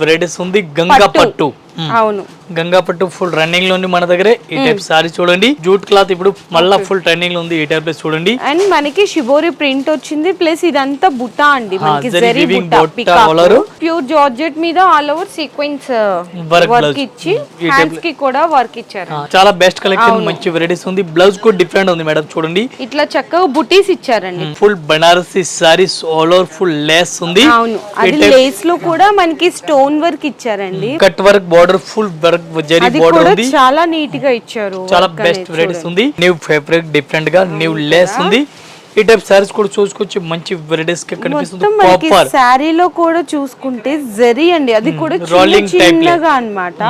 Varieties ఉంది గంగా పట్టు. మ్. అవును గంగా పట్టు ఫుల్ రన్నింగ్లో ఉంది మన దగ్గర. ఈ టైప్ సారీ చూడండి. జూట్ క్లాత్ ఇప్పుడు మళ్ళా ఫుల్ ట్రెండింగ్లో ఉంది ఈ టైప్ చూడండి. అండ్ మనకి షిబోరి ప్రింట్ వచ్చింది ప్లస్ ఇదంతా బుట్ట అండి. మనకి జరీ బుట్ట. ప్యూర్ జార్జెట్ మీద ఆల్ ఓవర్ సీక్వెన్స్ వర్క్. ఇచ్చి హ్యాండ్స్కి కూడా వర్క్ ఇచ్చారు. చాలా బెస్ట్ కలెక్షన్ మంచి వెరైటీస్ ఉంది. బ్లౌజ్ కూడా డిఫరెంట్ ఉంది మేడం చూడండి. ఇట్లా చక్కగా బుటీస్ ఇచ్చారండి. Full Banarasi saris all over full lace ఉంది. అవును. అది లేస్లో కూడా మనకి స్టోన్ వర్క్ ఇచ్చారండి. Cut work border full work zari అది బార్డర్ కూడా ఉంది. చాలా నీట్గా ఇచ్చారు చాలా బెస్ట్ వెరైటీస్. ఉంది. న్యూ ఫ్యాబ్రిక్ డిఫరెంట్గా న్యూ లేస్ ఉంది. ఈ టైప్ సారీస్ కూడా చూసుకోవచ్చు మంచి వెరైటీస్ కనిపిస్తుంది. కాపర్ శారీలో కూడా చూసుకుంటే జరీ అండి. అది కూడా type లే. చిన్నగా అన్నమాట.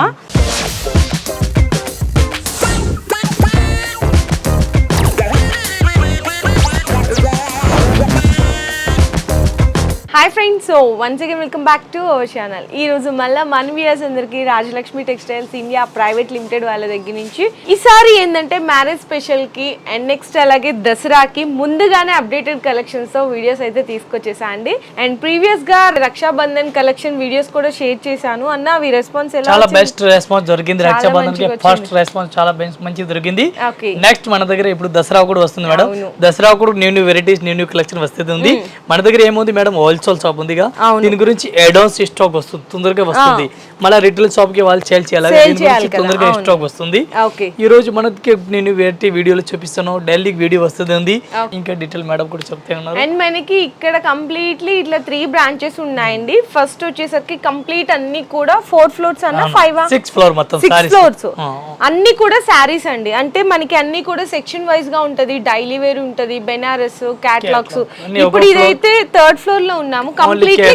Friends so once again welcome back to our channel ఈ రోజు మళ్ళీ మన వ్యూయర్స్ అందరికి Rajalakshmi textiles India private limited వాళ్ళ దగ్గర నుంచి. ఈసారి ఏంటంటే మ్యారేజ్ స్పెషల్కి అండ్ నెక్స్ట్ అలాగే దసరాకి ముందుగానే అప్డేటెడ్ కలెక్షన్స్తో వీడియోస్ అయితే తీసుకొచ్చేసా అండి. అండ్ ప్రీవియస్గా రక్షాబంధన్ కలెక్షన్ వీడియోస్ కూడా షేర్ చేశాను. అన్న అవి రెస్పాన్స్ ఎలా చాలా? బెస్ట్ రెస్పాన్స్ దొరికింది రక్షాబంధన్ ఫస్ట్ రెస్పాన్స్ చాలా మంచి దొరికింది నెక్స్ట్ మన దగ్గర ఇప్పుడు దసరా కూడా వస్తుంది మేడం. దసరా కూడా new new varieties new new collection వస్తుంది ఉంది. మన దగ్గర ఏముంది మేడం? హోల్సేల్ షాప్ ఉందిగా? అవును. దీని గురించి అడ్వాన్స్ స్టాక్ వస్తుంది తొందరగా వస్తుంది. మళ్ళీ రిటైల్ షాప్కి వాళ్ళు సేల్ చేయాలి. తొందరగా. స్టాక్ వస్తుంది. ఓకే. ఈ రోజు మనకి నేను వెరైటీ వీడియోలో చూపిస్తాను. ఢిల్లీ వీడియో వస్తుంది ఉంది ఇంకా డీటెయిల్ మేడం కూడా చెప్తే ఉన్నారు. అండ్ మనకి ఇక్కడ కంప్లీట్లీ ఇట్లా త్రీ బ్రాంచెస్ ఉన్నాయండి. ఫస్ట్ వచ్చేసరికి కంప్లీట్ అన్ని కూడా ఫోర్ ఫ్లోర్స్ అన్న ఫైవ్ సిక్స్ ఫ్లోర్ మొత్తం ఫ్లోర్స్ అన్ని కూడా శారీస్ అండి. అంటే మనకి అన్ని కూడా సెక్షన్ వైజ్గా ఉంటది. డైలీ వేర్ ఉంటది. బెనారస్ క్యాట్లాగ్స్ ఇప్పుడు ఇదైతే థర్డ్ ఫ్లోర్లో ఉన్నాము. కంప్లీట్లీ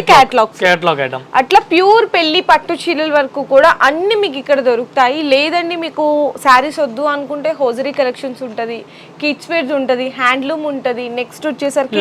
ఐటమ్ అట్లా ప్యూర్ పెళ్ళి పట్టు చీరల వరకు కూడా అన్ని మీకు ఇక్కడ దొరుకుతాయి. లేదండి మీకు శారీస్ వద్దు అనుకుంటే హోజరీ కలెక్షన్స్ ఉంటది కిడ్స్ వేర్ ఉంటది హ్యాండ్లూమ్ ఉంటది. నెక్స్ట్ వచ్చేసరికి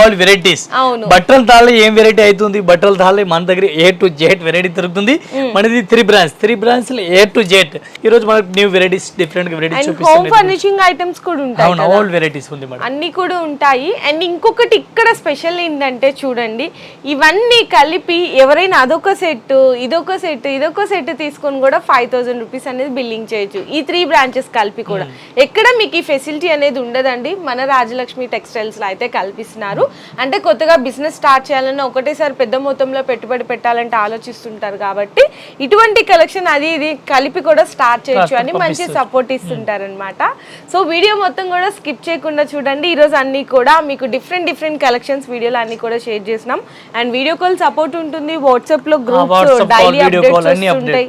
ఆల్ వెరైటీస్ అవును. బట్టల తాళ ఏం వెరైటీ అవుతుంది బట్టల తాళ మన దగ్గర ఏ టు జెడ్ వెరైటీ దొరుకుతుంది. మనది three branch three branch A to Z ఈ రోజు మనకి new varieties different varieties and home furnishing items కూడా ఉంటాయి ఆల్ వెరైటీస్ ఉంది మేడం. అన్ని కూడా ఉంటాయి. అండ్ ఇంకొకటి ఇక్కడ స్పెషల్ ఏంటంటే చూడండి ఇవన్నీ కలిపి ఎవరైనా అదొక సెట్ ఇదొక సెట్ ఇదొక సెట్ తీసుకొని కూడా ఫైవ్ థౌసండ్ రూపీస్ అనేది బిల్లింగ్ చేయొచ్చు. ఈ త్రీ బ్రాంచెస్ కలిపి కూడా. ఎక్కడ మీకు ఈ ఫెసిలిటీ అనేది ఉండదండి. మన రాజలక్ష్మి టెక్స్టైల్స్లో అయితే కల్పిస్తున్నారు. అంటే కొత్తగా బిజినెస్ స్టార్ట్ చేయాలన్నా ఒకటేసారి పెద్ద మొత్తంలో పెట్టుబడి పెట్టాలంటే ఆలోచిస్తుంటారు కాబట్టి ఇటువంటి కలెక్షన్ అది ఇది కలిపి కూడా స్టార్ట్ చేయొచ్చు అని మంచి సపోర్ట్ ఇస్తుంటారనమాట సో వీడియో మొత్తం కూడా స్కిప్ చేయకుండా చూడండి. ఈరోజు అన్ని కూడా మీకు డిఫరెంట్ డిఫరెంట్ కలెక్షన్స్ వీడియోలు అన్ని కూడా షేర్ చేసినాం. అండ్ వీడియో కాల్ సపోర్ట్ ఉంటుంది వాట్సాప్లో గ్రూప్స్ call, డైలీ అప్డేట్స్ ఉంటాయి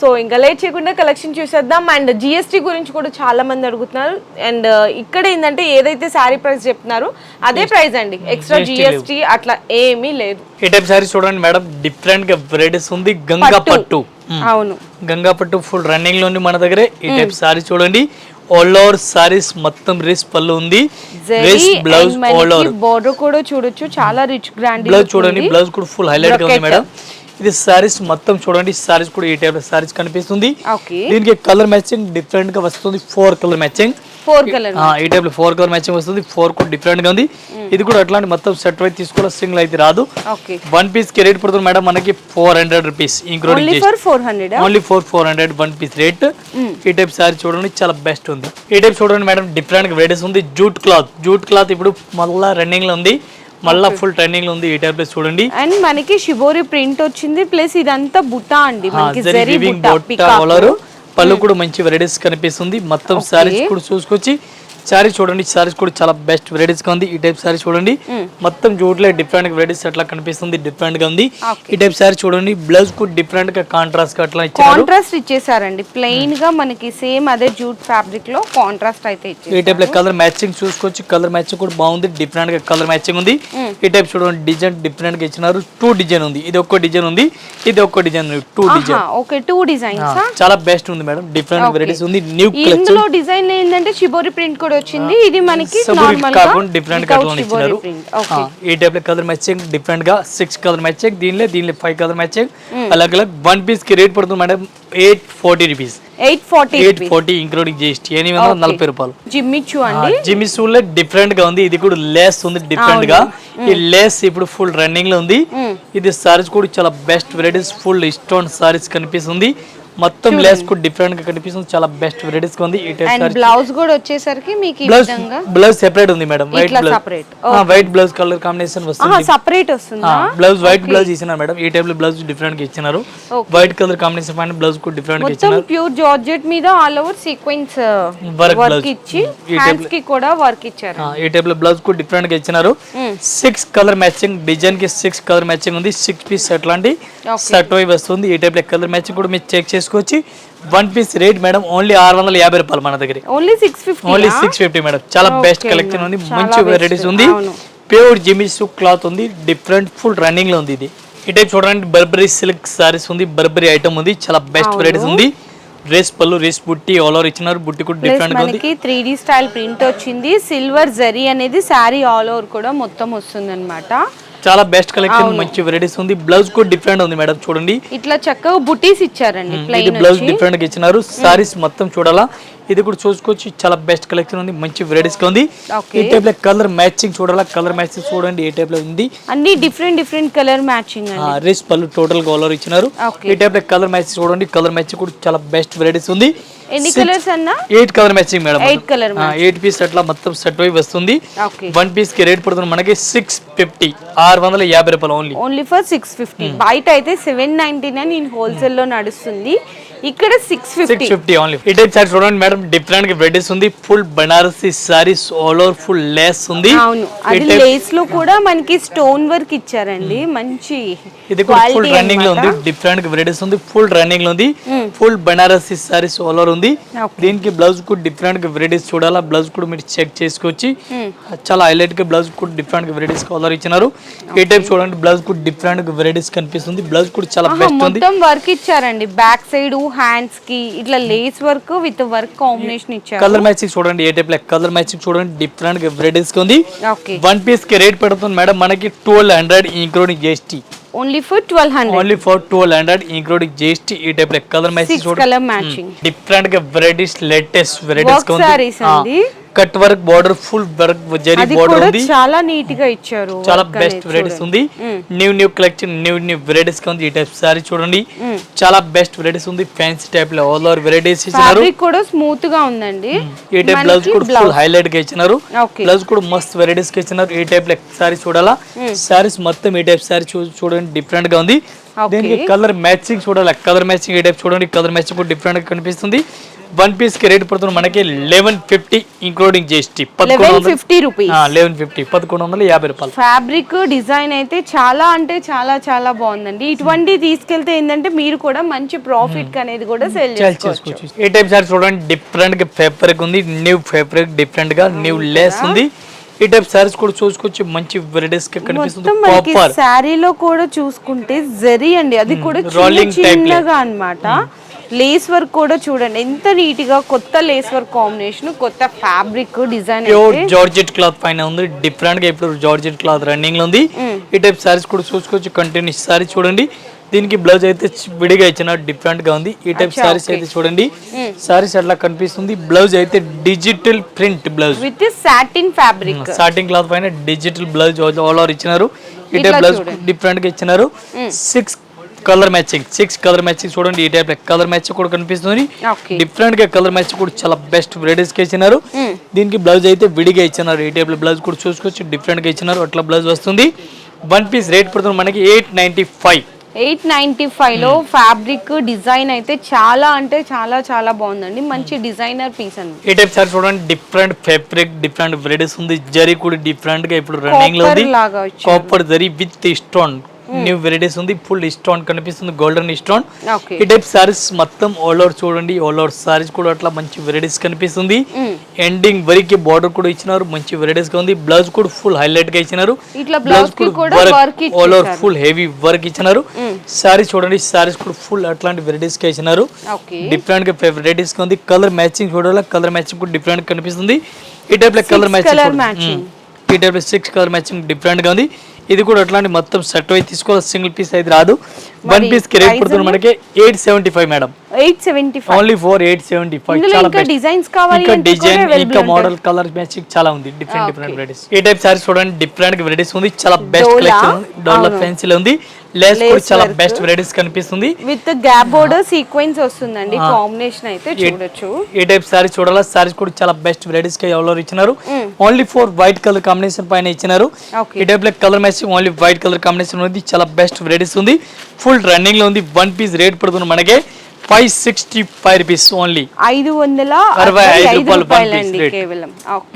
సో ఇంకా లేట్ చేయకుండా కలెక్షన్ చూసేద్దాం. అండ్ జిఎస్టీ గురించి కూడా చాలా మంది అడుగుతున్నారు. అండ్ ఇక్కడ ఏంటంటే ఏదైతే శారీ ప్రైస్ చెప్తున్నారో అదే ప్రైస్ అండి. ఎక్స్ట్రా జిఎస్టీ అట్లా ఏమీ లేదు. ఈ టైప్ సారీస్ చూడండి మేడం డిఫరెంట్గా వెరైటీస్ ఉంది. గంగా పట్టు. అవును. గంగా పట్టు ఫుల్ రన్నింగ్లో ఉంది మన దగ్గర. ఈ టైప్ సారీ చూడండి. ఆల్ ఓవర్ సారీస్ మొత్తం రేస్ పళ్ళు ఉంది రేస్ బ్లౌజ్ ఆల్ ఓవర్ బోర్డర్ కూడా చూడొచ్చు. చాలా రిచ్ గ్రాండ్ బ్లౌజ్ చూడండి. బ్లౌజ్ కూడా ఫుల్ హైలైట్గా ఉంది మేడం ఇది సారీస్ మొత్తం చూడండి సారీస్ కూడా ఈ టైప్ సారీస్ కనిపిస్తుంది. దీనికి కలర్ మ్యాచింగ్ డిఫరెంట్గా వస్తుంది four colour matching four colour ఈ టైప్లో ఫోర్ కలర్ మ్యాచింగ్ వస్తుంది ఫోర్ కూడా డిఫరెంట్గా ఉంది. ఇది కూడా అట్లాంటి మొత్తం సెట్ వైజ్ తీసుకోవాలి సింగిల్ అయితే రాదు. వన్ పీస్కి రేట్ పడుతుంది మేడం మనకి four hundred rupees including only four four hundred one piece rate ఈ టైప్ సారీ చూడండి చాలా బెస్ట్ ఉంది. ఈ టైప్ చూడండి మేడం డిఫరెంట్ వెరైటీస్ ఉంది. జూట్ క్లాత్ జూట్ క్లాత్ ఇప్పుడు మళ్ళా రన్నింగ్లో ఉంది. మళ్ళా ఫుల్ ట్రెండింగ్లో ఉంది ఈ టైప్ చూడండి. అండ్ మనకి షిబోరి ప్రింట్ వచ్చింది ప్లస్ ఇదంతా బుట్ట అండి. మనకి జరీ బుట్ట పళ్ళు కూడా మంచి వెరైటీస్ కనిపిస్తుంది. మొత్తం సారీస్ కూడా చూసుకొచ్చి సారీ చూడండి సారీస్ కూడా చాలా బెస్ట్ వెరైటీస్గా ఉంది. ఈ టైప్ సారీ చూడండి. మొత్తం జూట్లో డిఫరెంట్ వెరైటీస్ అట్లా కనిపిస్తుంది డిఫరెంట్గా ఉంది. ఈ టైప్ సారీ చూడండి బ్లౌజ్ కూడా డిఫరెంట్గా కాంట్రాస్ట్గా అట్లా ఇచ్చారు. కాంట్రాస్ట్ ఇచ్చేసారండి. ప్లెయిన్గా మనకి సేమ్ అదే జూట్ ఫ్యాబ్రిక్లో కాంట్రాస్ట్ అయితే ఈ ఇచ్చేసారు. టైప్లో కలర్ మ్యాచింగ్ చూసుకోవచ్చు. కలర్ మ్యాచింగ్ కూడా బాగుంది డిఫరెంట్గా కలర్ మ్యాచింగ్ ఉంది. ఈ టైప్ చూడండి డిజైన్ డిఫరెంట్గా ఇచ్చినారు. టూ డిజైన్ ఉంది. ఇది ఒక్క డిజైన్ ఉంది ఇది ఒక్క design two design okay two designs చాలా బెస్ట్ ఉంది మేడం. డిఫరెంట్ వెరైటీస్ ఉంది. న్యూ కలెక్షన్ ఇందులో డిజైన్ ఏంటంటే షిబోరి ప్రింట్ కూడా వచ్చింది. ఇది మనకి నార్మల్ కాకుండా డిఫరెంట్గా అట్లా ఇచ్చినారు. ఈ టైప్లో కలర్ మ్యాచింగ్ డిఫరెంట్గా సిక్స్ కలర్ మ్యాచింగ్ దీనిలో దీనిలో ఫైవ్ కలర్ మ్యాచింగ్ అలాగ్ అలాగ్ వన్ పీస్కి రేట్ పడుతుంది madam eight forty rupees eight forty eight forty including GST ఎనిమిది వందల నలభై రూపాయలు. జిమ్మిచ్చు అండి. జిమ్మి డిఫరెంట్గా ఉంది. ఇది కూడా లేస్ ఉంది డిఫరెంట్గా. ఈ లేస్ ఇప్పుడు ఫుల్ రన్నింగ్లో ఉంది. ఇది సారీస్ కూడా చాలా best varieties full stone saris కనిపిస్తుంది. మొత్తం లేస్ కూడా డిఫరెంట్గా కనిపిస్తుంది. చాలా బెస్ట్ వెరైటీస్ ఉంది. అండ్ బ్లౌజ్ కూడా వచ్చేసరికి మీకు బ్లౌజ్ బ్లౌజ్ సెపరేట్ ఉంది madam. White blouse. White blouse colour combination వస్తుంది. సపరేట్ వస్తుందా? బ్లౌజ్ వైట్ బ్లౌజ్ ఇచ్చినారు మేడం. ఈ టైప్లో బ్లౌజ్ డిఫరెంట్గా ఇచ్చినారు. వైట్ కలర్ కాంబినేషన్ పైన బ్లౌజ్ కూడా డిఫరెంట్గా మొత్తం ఇచ్చినారు. ప్యూర్ జార్జెట్ మీద ఆల్ ఓవర్ సీక్వెన్స్ వర్క్. ఇచ్చి హ్యాండ్స్కి కూడా వర్క్ ఇచ్చారు. ఈ టైప్లో బ్లౌజ్ కూడా డిఫరెంట్గా ఇచ్చినారు. సిక్స్ కలర్ మ్యాచింగ్ డిజైన్కి సిక్స్ కలర్ మ్యాచింగ్ ఉంది. సిక్స్ పీస్ అట్లాంటి సెట్ అయి వస్తుంది. ఈ టైప్లో కలర్ మ్యాచింగ్ కూడా మీరు చెక్ చేసుకోవచ్చు one piece rate madam only ఆరు వందల యాభై రూపాయలు మన దగ్గర only six fifty only six fifty madam చాలా బెస్ట్ కలెక్షన్ ఉంది. మంచి వెరైటీస్ ఉంది. ప్యూర్ జిమిసు క్లాత్ ఉంది. డిఫరెంట్ ఫుల్ రన్నింగ్లో ఉంది ఇది. టైప్ చూడండి బర్బరీ సిల్క్ సారీస్ ఉంది. బర్బరీ ఐటమ్ ఉంది. చాలా బెస్ట్ వెరైటీస్ ఉంది. రేస్ పళ్ళు రేస్ బుట్టి ఆల్ ఓవర్ ఇచ్చినారు. బుట్టి కూడా డిఫరెంట్ మనకి త్రీ డి స్టైల్ ప్రింట్ వచ్చింది. సిల్వర్ జరీ అనేది శారీ ఆల్ ఓవర్ కూడా మొత్తం వస్తుంది అనమాట చాలా బెస్ట్ కలెక్షన్ మంచి వెరైటీస్ ఉంది. బ్లౌజ్ కూడా డిఫరెంట్ ఉంది మేడం చూడండి. ఇట్లా చక్కగా బుటీస్ ఇచ్చారండి ఇది బ్లౌజ్ డిఫరెంట్గా ఇచ్చినారు. సారీస్ మొత్తం చూడాలా. ఇది కూడా చూసుకోవచ్చు. చాలా బెస్ట్ కలెక్షన్ ఉంది. మంచి వెరైటీస్గా ఉంది. ఈ టైప్లో కలర్ మ్యాచింగ్ చూడాలా? కలర్ మ్యాచింగ్ చూడండి ఏ టైప్లో ఉంది. అన్ని డిఫరెంట్ డిఫరెంట్ కలర్ మ్యాచింగ్ రేస్ పళ్ళు టోటల్ కలర్ ఇచ్చినారు. ఈ టైప్లో కలర్ మ్యాచింగ్ చూడండి. కలర్ మ్యాచింగ్ కూడా చాలా బెస్ట్ వెరైటీస్ ఉంది. ఎన్ని కలర్స్ అన్నా? Eight colour matching madam eight colour eight piece అట్లా మొత్తం సెట్ అయి వస్తుంది. ఓకే వన్ పీస్కి రేట్ పడుతుంది మనకి సిక్స్ ఫిఫ్టీ ఆరు వందల యాభై రూపాయలు only only for six fifty బయట అయితే సెవెన్ నైన్టీ నైన్ ఇన్ హోల్సేల్లో నడుస్తుంది. ఇక్కడ సిక్స్ ఫిఫ్టీ ఫిఫ్టీ ఓన్లీ ఈ టైప్ సారీ చూడండి మేడం డిఫరెంట్గా వెరైటీస్ ఉంది full Banarasi saris all over full lace ఉంది. అవును. అది లేస్లో కూడా మనకి స్టోన్ వర్క్ ఇచ్చారండి. మంచి ఇది కూడా ఫుల్ రన్నింగ్లో ఉంది. డిఫరెంట్ వెరైటీస్ ఉంది ఫుల్ రన్నింగ్లో ఉంది. Full Banarasi saris all over ఉంది. దీనికి బ్లౌజ్ కూడా డిఫరెంట్గా వెరైటీస్ చూడాలా. బ్లౌజ్ కూడా మీరు చెక్ చేసుకోవచ్చు చాలా హైలైట్గా బ్లౌజ్ కూడా డిఫరెంట్గా వెరైటీస్ కలర్ ఇచ్చినారు. ఈ టైప్ చూడండి బ్లౌజ్ కూడా డిఫరెంట్గా వెరైటీస్ కనిపిస్తుంది. బ్లౌజ్ కూడా చాలా బెస్ట్ ఉంది. మొత్తం వర్క్ ఇచ్చారండి. బ్యాక్ సైడ్ హ్యాండ్స్కి ఇట్లా lace work with work combination ఇచ్చారు. కలర్ మ్యాచింగ్ చూడండి ఏ టైప్లో కలర్ మ్యాచింగ్ చూడండి డిఫరెంట్గా వెరైటీస్ ఉంది. ఓకే వన్ పీస్కి రేట్ పడుతుంది మేడం మనకి twelve hundred including GST only for twelve hundred only for twelve hundred including GST ఈ type colour matching colour matching డిఫరెంట్గా వెరైటీస్ లేటెస్ట్ వెరైటీస్ sarees అండి. Cut work border full work zari border ఉంది. చాలా నీట్గా ఇచ్చారు చాలా best varieties. ఉంది. New new collection new new varieties ఉంది ఈ టైప్ సారీ చూడండి. చాలా బెస్ట్ వెరైటీస్ ఉంది. ఫ్యాన్సీ టైప్లో ఆల్ ఓవర్ వెరైటీస్ ఇచ్చినారు. కూడా స్మూత్గా ఉందండి. ఈ టైప్ బ్లౌజ్ కూడా ఫుల్ హైలైట్గా ఇచ్చినారు. బ్లౌజ్ కూడా మస్త్ వెరైటీస్కి ఇచ్చినారు. ఈ టైప్లో సారీ చూడాలా? సారీస్ మొత్తం ఈ టైప్ సారీ చూడండి డిఫరెంట్గా ఉంది. దీనికి కలర్ మ్యాచింగ్ చూడాలి. కలర్ మ్యాచింగ్ ఈ టైప్ చూడండి. కలర్ మ్యాచింగ్ కూడా డిఫరెంట్గా కనిపిస్తుంది. వన్ పీస్కి రేట్ పడుతుంది మనకి eleven fifty including GST eleven fifty rupees eleven fifty పదకొండు వందల యాభై రూపాయలు. ఫ్యాబ్రిక్ డిజైన్ అయితే చాలా అంటే చాలా చాలా బాగుందండి. ఇటువంటి తీసుకెళ్తే ఏంటంటే మీరు కూడా మంచి ప్రాఫిట్ అనేది కూడా సెల్ చేసుకోవచ్చు. చేసుకోవచ్చు ఈ టైప్ సారీ చూడండి. డిఫరెంట్గా ఫేబ్రిక్ ఉంది. న్యూ ఫేబ్రిక్ డిఫరెంట్గా న్యూ లేస్ ఉంది. ఈ టైప్ సారీస్ కూడా చూసుకోవచ్చు మంచి వెరైటీస్ కనిపిస్తుంది. శారీలో కూడా చూసుకుంటే జరీ అండి. అది కూడా. చిన్నగా అన్నమాట. లేస్ వర్క్ కూడా చూడండి. ఎంత నీట్గా కొత్త లేస్ వర్క్ కాంబినేషన్ కొత్త fabric design pure georgette cloth పైన ఉంది. డిఫరెంట్గా ఇప్పుడు జార్జెట్ క్లాత్ రన్నింగ్లో ఉంది. ఈ టైప్ సారీస్ కూడా చూసుకోవచ్చు కంటిన్యూస్ సారీ చూడండి. దీనికి బ్లౌజ్ అయితే విడిగా ఇచ్చిన డిఫరెంట్గా ఉంది. ఈ టైప్ సారీస్ అయితే చూడండి. సారీస్ అట్లా కనిపిస్తుంది? బ్లౌజ్ అయితే digital print blouse. With satin fabric satin cloth పైన డిజిటల్ బ్లౌజ్ ఆల్ ఓవర్ ఇచ్చినారు. ఈ టైప్ బ్లౌజ్. డిఫరెంట్గా ఇచ్చినారు. Six colour matching six colour matching చూడండి. ఈ టైప్ కలర్ మ్యాచ్ కూడా కనిపిస్తుంది. డిఫరెంట్గా కలర్ మ్యాచ్ కూడా చాలా బెస్ట్ వెరైటీస్కి ఇచ్చినారు. దీనికి బ్లౌజ్ అయితే విడిగా ఇచ్చినారు. ఈ టైప్ బ్లౌజ్ కూడా చూసుకోవచ్చు. డిఫరెంట్గా ఇచ్చినారు. అట్లా బ్లౌజ్ వస్తుంది. వన్ పీస్ రేట్ పడుతుంది మనకి eight ninety five eight ninety ఫైవ్లో ఫ్యాబ్రిక్ డిజైన్ అయితే చాలా అంటే చాలా చాలా బాగుందండి. మంచి డిజైనర్ పీస్ అండి. ఈ టైప్ సార్ చూడండి డిఫరెంట్ ఫ్యాబ్రిక్ డిఫరెంట్ వెరైటీస్ ఉంది. జరీ కూడా డిఫరెంట్గా ఇప్పుడు రన్నింగ్లో ఉంది. Copper zari with stone new varieties ఉంది. ఫుల్ స్టోన్ కనిపిస్తుంది. గోల్డెన్ స్టోన్ ఓకే ఈ టైప్ సారీస్ మొత్తం ఆల్ ఓవర్ చూడండి. ఆల్ ఓవర్ సారీస్ కూడా అట్లా మంచి వెరైటీస్ కనిపిస్తుంది. ఎండింగ్ వరకు బార్డర్ కూడా ఇచ్చినారు. మంచి వెరైటీస్గా ఉంది. బ్లౌజ్ కూడా ఫుల్ హైలైట్గా ఇచ్చినారు. బ్లౌజ్ కూడా all over full heavy work ఇచ్చినారు. సారీస్ చూడండి. సారీస్ కూడా ఫుల్ అట్లాంటి వెరైటీస్గా ఇచ్చినారు. డిఫరెంట్గా వెరైటీస్గా ఉంది. కలర్ మ్యాచింగ్ చూడాలి? కలర్ మ్యాచింగ్ కూడా డిఫరెంట్ కనిపిస్తుంది. ఈ టైప్లో కలర్ మ్యాచింగ్ matching. ఈ టైప్లో సిక్స్ కలర్ మ్యాచింగ్ డిఫరెంట్గా ఉంది. ఇది కూడా అట్లాంటి మొత్తం సెట్ అయితే తీసుకోవాలి. సింగిల్ పీస్ అయితే రాదు. వన్ పీస్కి రేట్ పడుతుంది? మనకి eight seventy five madam eight seventy only four eight seventy five చాలా designs కావాలి ఇంకా డిజైన్ ఇంకా. మోడల్ కలర్ మ్యాచింగ్ చాలా ఉంది. డిఫరెంట్. డిఫరెంట్ వెరైటీస్ ఈ టైప్ సారీస్ చూడండి డిఫరెంట్ వెరైటీస్ ఉంది. చాలా బెస్ట్ కలెక్షన్ డోలా. ఫెన్సీలో ఉంది. లేస్ కూడా Lace చాలా work. బెస్ట్ వెరైటీస్ కనిపిస్తుంది. విత్ గ్యాప్ బోర్డర్ సీక్వెన్స్ వస్తుందండి కాంబినేషన్ అయితే చూడొచ్చు. ఈ టైప్ సారీస్ చూడాలా? సారీస్ కూడా చాలా బెస్ట్ వెరైటీస్కి ఎవరో ఇచ్చినారు. Only four white colour combination పైన ఇచ్చినారు. ఈ టైప్లో colour matching only white colour combination ఉంది చాలా బెస్ట్ వెరైటీస్ ఉంది. ఫుల్ రన్నింగ్లో ఉంది. వన్ పీస్ రేట్ పడుతుంది మనకి. Five sixty five rupees only ఐదు వందల అరవై ఐదు రూపాయలు. కేవలం.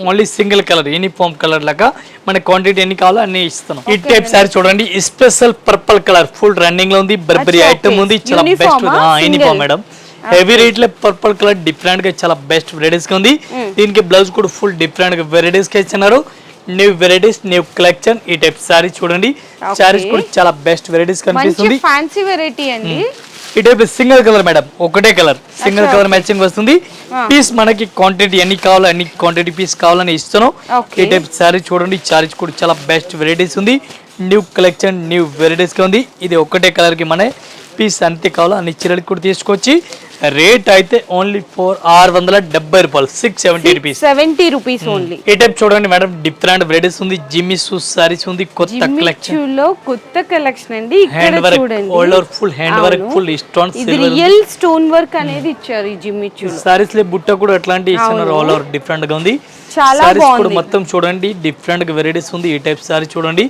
Only single colour uniform colour లాగా మన క్వాంటిటీ ఎన్ని కావాలో అన్ని ఇస్తున్నాం. ఈ టైప్ సారీ చూడండి స్పెషల్ పర్పల్ కలర్ ఫుల్ రన్నింగ్లో ఉంది బర్బరీ ఐటమ్. ఉంది చాలా బెస్ట్? యూనిఫామ్? మేడం. హెవీ రేట్లో పర్పల్ కలర్ డిఫరెంట్గా చాలా బెస్ట్ వెరైటీస్గా ఉంది. దీనికి బ్లౌజ్ కూడా ఫుల్ డిఫరెంట్గా వెరైటీస్గా ఇచ్చినారు న్యూ వెరైటీస్ న్యూ కలెక్షన్ ఈ టైప్ సారీ చూడండి. సారీస్ కూడా చాలా బెస్ట్ వెరైటీస్ కనిపిస్తుంది. ఫ్యాన్సీ వెరైటీ అండి. ఈ టైప్ సింగిల్ కలర్ మేడం. ఒకటే కలర్. సింగిల్ కలర్ మ్యాచింగ్ వస్తుంది. పీస్ మనకి క్వాంటిటీ ఎన్ని కావాలో అన్ని క్వాంటిటీ పీస్ కావాలని ఇస్తున్నాం. ఈ టైప్ సారీ చూడండి. సారీస్ కూడా చాలా బెస్ట్ వెరైటీస్ ఉంది. న్యూ కలెక్షన్ న్యూ వెరైటీస్గా ఉంది. ఇది ఒకటే కలర్కి మన పీస్ అంతే కావాలో అన్ని చీరలు కూడా తీసుకొచ్చి రేట్ అయితే ఓన్లీ ఫోర్ ఆరు వందల డెబ్బై రూపాయలు six seventy rupees seventy rupees only ఈ టైప్ చూడండి మేడం డిఫరెంట్ వెరైటీస్ ఉంది జిమ్మి షూస్ సారీస్ ఉంది కొత్త కలెక్షన్ జిమ్మిచ్చులో కొత్త కలెక్షన్ అండి. Hand work old full hand work. Full stone real stone work అనేది ఇచ్చారు ఈ జిమ్మిచ్చులో సారీస్లో బుట్ట కూడా ఎట్లాంటి ఇస్తున్నారు ఆల్ ఓవర్ డిఫరెంట్గా ఉంది. చాలా. మొత్తం చూడండి డిఫరెంట్ వెరైటీస్ ఉంది ఈ టైప్ సారీ చూడండి.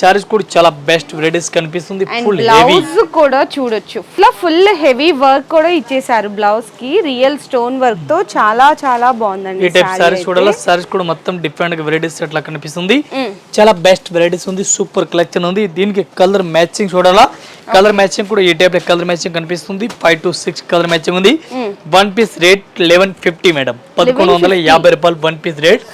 సారీస్ కూడా చాలా బెస్ట్ వెరైటీస్ కనిపిస్తుంది. ఫుల్ హెవీ బ్లౌజ్ కూడా చూడొచ్చు. ఇట్లా ఫుల్ హెవీ వర్క్ కూడా ఇచ్చేసారు బ్లౌజ్కి రియల్ స్టోన్ వర్క్తో చాలా చాలా బాగుందండి ఈ టైప్ సారీస్. చూడాలా? సారీస్ కూడా మొత్తం డిఫరెంట్ వెరైటీస్ అట్లా కనిపిస్తుంది. చాలా బెస్ట్ వెరైటీస్ ఉంది. సూపర్ కలెక్షన్ ఉంది. దీనికి కలర్ మ్యాచింగ్ చూడాలా? కలర్ మ్యాచింగ్ కూడా ఈ టైప్ కలర్ మ్యాచింగ్ కనిపిస్తుంది. Five to six colour matching ఉంది. One piece rate eleven fifty madam పదకొండు వందల యాభై రూపాయలు వన్ పీస్ రేట్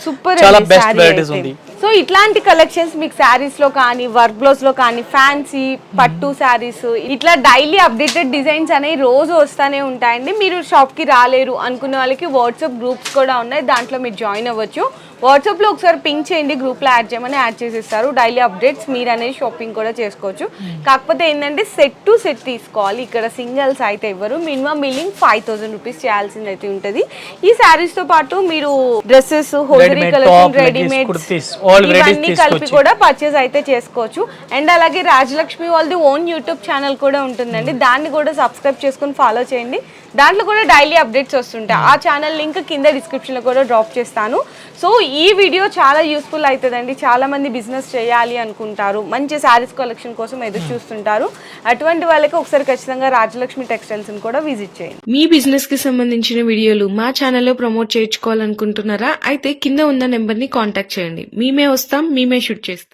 చాలా బెస్ట్ వెరైటీస్. ఉంది. సో ఇట్లాంటి కలెక్షన్స్ మీకు శారీస్లో కానీ వర్క్ బ్లౌజ్లో కానీ ఫ్యాన్సీ పట్టు శారీస్ ఇట్లా డైలీ అప్డేటెడ్ డిజైన్స్ అనేవి రోజు వస్తానే ఉంటాయండి. మీరు షాప్కి రాలేరు అనుకునే వాళ్ళకి వాట్సాప్ గ్రూప్స్ కూడా ఉన్నాయి. దాంట్లో మీరు జాయిన్ అవ్వచ్చు. వాట్సాప్లో ఒకసారి పింక్ చేయండి గ్రూప్లో యాడ్ చేయమని యాడ్ చేసేస్తారు. డైలీ అప్డేట్స్ మీరు అనేది షాపింగ్ కూడా చేసుకోవచ్చు. కాకపోతే ఏంటంటే సెట్ టు సెట్ తీసుకోవాలి. ఇక్కడ సింగిల్స్ అయితే ఇవ్వరు minimum billing five thousand rupees చేయాల్సింది అయితే ఉంటుంది. ఈ శారీస్తో పాటు మీరు డ్రెస్సెస్ హోజరీ కలెక్షన్ రెడీమేడ్ ఇవన్నీ కలిపి. కూడా పర్చేస్ అయితే చేసుకోవచ్చు. అండ్ అలాగే రాజలక్ష్మి వాళ్ళది ఓన్ యూట్యూబ్ ఛానల్ కూడా ఉంటుందండి. దాన్ని కూడా సబ్స్క్రైబ్ చేసుకుని ఫాలో చేయండి. దాంట్లో కూడా డైలీ అప్డేట్స్ వస్తుంటాయి. ఆ ఛానల్ లింక్ కింద description లో కూడా డ్రాప్ చేస్తాను. సో ఈ వీడియో చాలా యూస్ఫుల్ అవుతుందండి. చాలా మంది బిజినెస్ చేయాలి అనుకుంటారు. మంచి శారీస్ కలెక్షన్ కోసం ఎదురు చూస్తుంటారు. అటువంటి వాళ్ళకి ఒకసారి ఖచ్చితంగా రాజలక్ష్మి టెక్స్టైల్స్ కూడా విజిట్ చేయండి. మీ బిజినెస్కి సంబంధించిన వీడియోలు మా ఛానల్లో ప్రమోట్ చేయించుకోవాలనుకుంటున్నారా? అయితే కింద ఉన్న నెంబర్ని కాంటాక్ట్ చేయండి. మేమే వస్తాం మేమే షూట్ చేస్తాం.